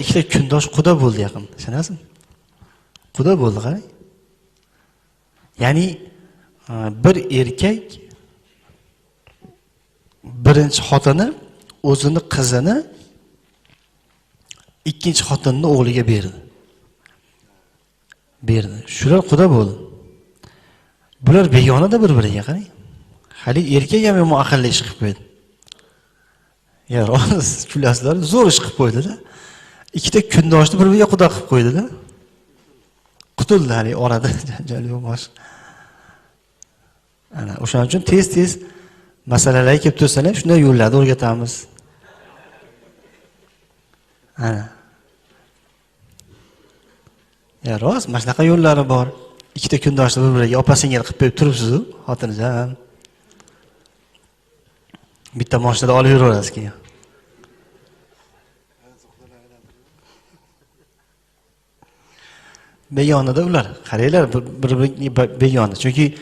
ikkita kundosh quda bo'ldi yaqin ishonasizmi quda bo'ldi qarang ya'ni e, bir erkak birinchi xotini o'zini qizini ikkinchi xotinni o'g'liga berdi. Berdi. Shular quda bo'ldi. Bular begonada bir biriga qarang haligi erkak ham yomon aqlli ish qilib qo'ydi. Ya rost kulasizlar zo'r ish qilib qo'ydida. Ikkita kundoshni bir biriga quda qilib qo'ydida. Qutuldi haligi orada. Janjal yo'q boshqa ana o'shaning uchun tez tez masalalarga kelib tursalar shunday yo'llarni o'rgatamiz. Ana. Ya rost mana shunaqa yo'llari bor. Ikkita kundoshni bir biriga opa singil qilib berib turibsizu xotirjam bitta moshinada olib yuraverasiz keyin. Begonada ular. Qaranglar bir bir biriga begona chunki